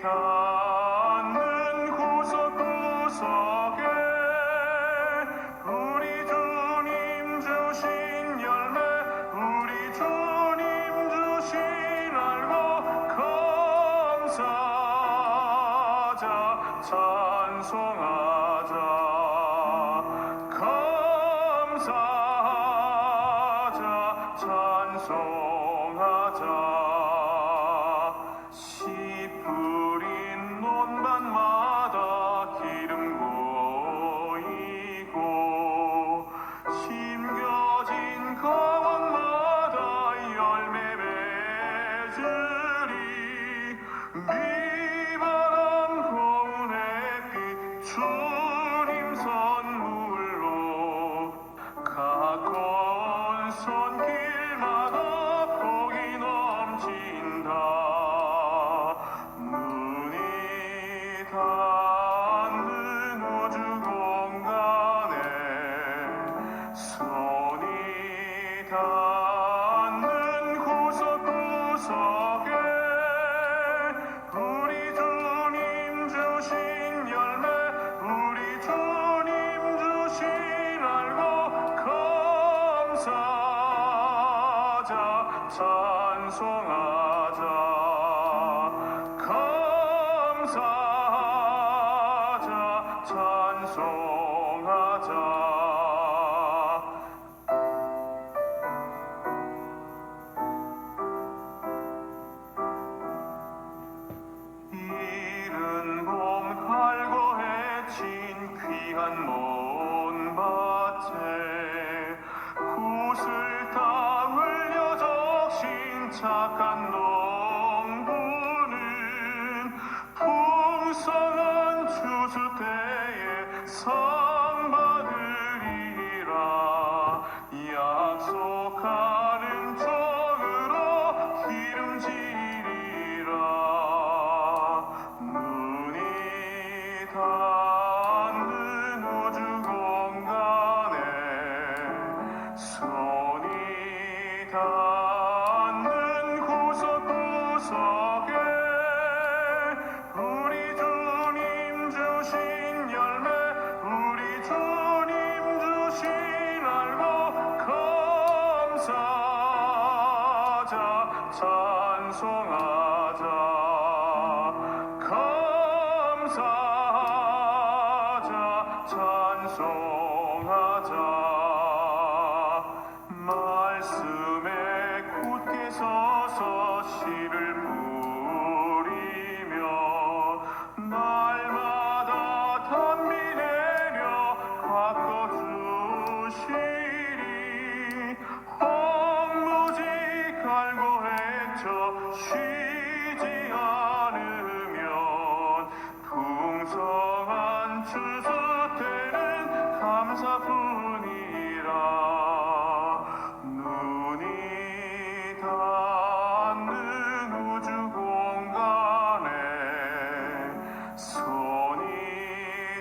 come. 찬송하자. 감사하자. 찬송하자. 한몸 찬송하자. 말씀에 굳게 서서 시를 부르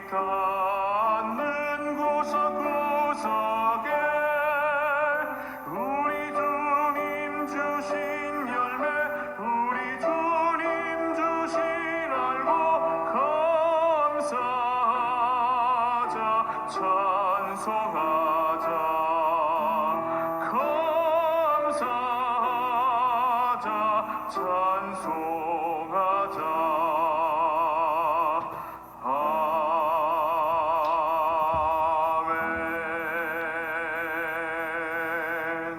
닿는 구석구석에 우리 주님 주신 열매 우리 주님 주신 알고 감사하자 찬송하자.